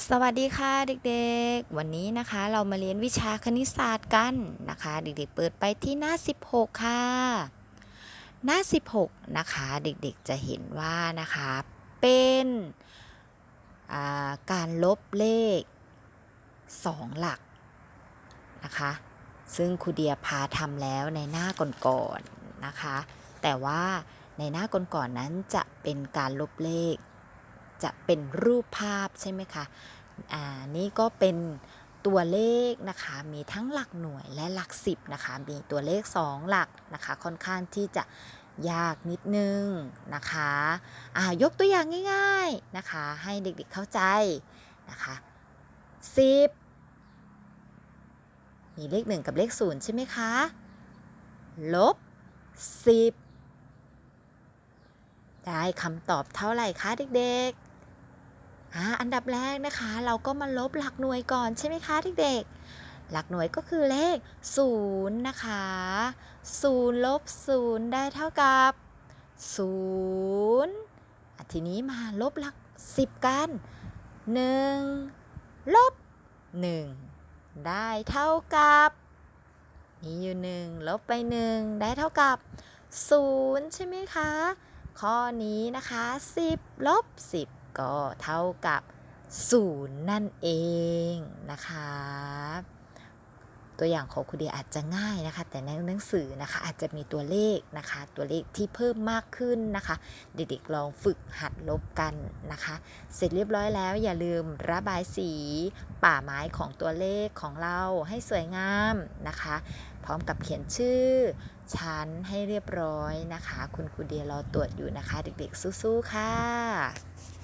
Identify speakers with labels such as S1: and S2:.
S1: สวัสดีค่ะเด็กๆ วันนี้นะคะเรามาเรียนวิชาคณิตศาสตร์กันนะคะ เด็กๆเปิดไปที่หน้า 16 ค่ะ หน้า 16 นะคะเด็กๆจะเห็นว่านะคะเป็นาการลบเลข 2 หลักนะคะ ซึ่งครูเดียพาทำแล้วในหน้าก่อนๆนะคะ แต่ว่าในหน้าก่อนๆนั้นจะเป็นการลบเลข จะเป็นรูปภาพใช่ไหมคะอ่านี่ก็เป็นตัวเลขนะคะมีทั้งหลักหน่วยและหลักสิบนะคะมีตัวเลข 2 หลักนะคะค่อนข้างที่จะยากนิดนึงนะคะอ่ายกตัวอย่างง่าย ๆนะคะ ให้เด็กๆเข้าใจนะคะ10มีเลข 1 กับเลข 0 ใช่ไหมคะ ลบ 10 ได้คำตอบเท่าไหร่คะเด็กๆ อ่าอันดับแรกนะคะ เราก็มาลบหลักหน่วยก่อนใช่ไหมคะเด็กๆหลักหน่วยก็คือเลข0นะคะ0ลบ0ได้เท่ากับ0ทีนี้มาลบหลัก 10 กัน 1 ลบ 1 ได้เท่ากับมีอยู่ 1 ลบไป 1 ได้เท่ากับ 0 ใช่ไหมคะ ข้อนี้นะคะ 10 ลบ 10 ก็เท่ากับ 0 นั่นเองนะคะตัวอย่างของคุณเดียอาจจะง่ายนะคะ แต่ในหนังสือนะคะอาจจะมีตัวเลขนะคะ ตัวเลขที่เพิ่มมากขึ้นนะคะ เด็กๆลองฝึกหัดลบกันนะคะ เสร็จเรียบร้อยแล้วอย่าลืมระบายสี ป่าไม้ของตัวเลขของเราให้สวยงามนะคะ พร้อมกับเขียนชื่อชั้นให้เรียบร้อยนะคะ คุณครูเดียรอตรวจอยู่นะคะ เด็กๆสู้ๆค่ะ